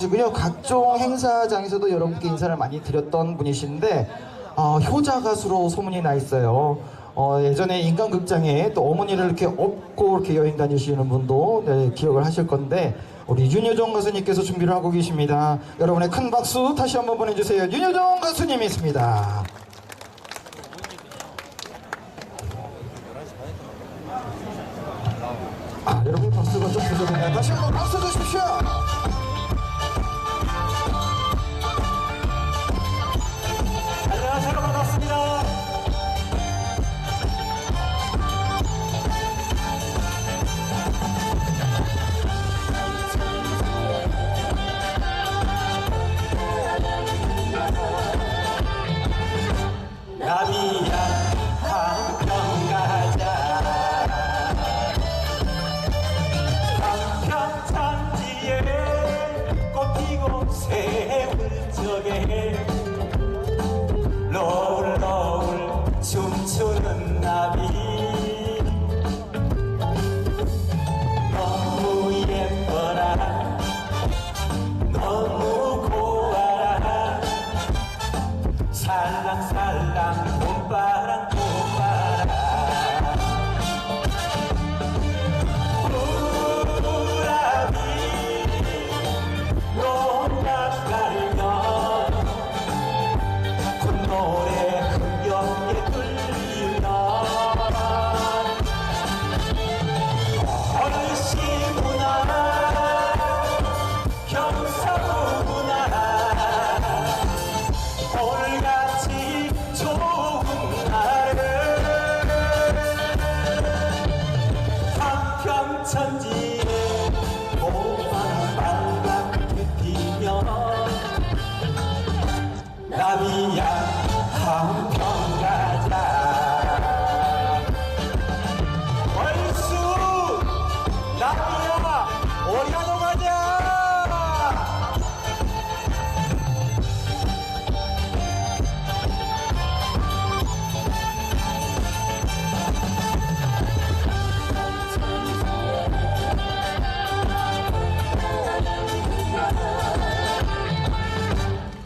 지금요 각종 행사장에서도 여러분께 인사를 많이 드렸던 분이신데 어, 효자 가수로 소문이 나 있어요. 어, 예전에 인간극장에 또 어머니를 이렇게 업고 이렇게 여행 다니시는 분도 네, 기억을 하실 건데 우리 윤여정 가수님께서 준비를 하고 계십니다. 여러분의 큰 박수 다시 한번 보내주세요. 윤여정 가수님이 있습니다. 아, 여러분 박수가 좀 부족하네요. 다시 한번 박수 주십시오. 새울 적에 노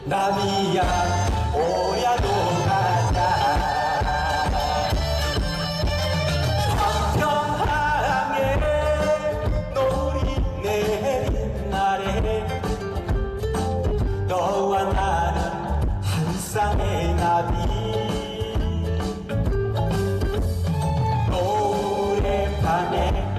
나비야 오야도 가자 한평항에 놀이 내린 날에 너와 나는 한 쌍의 나비. 노래방에 노을에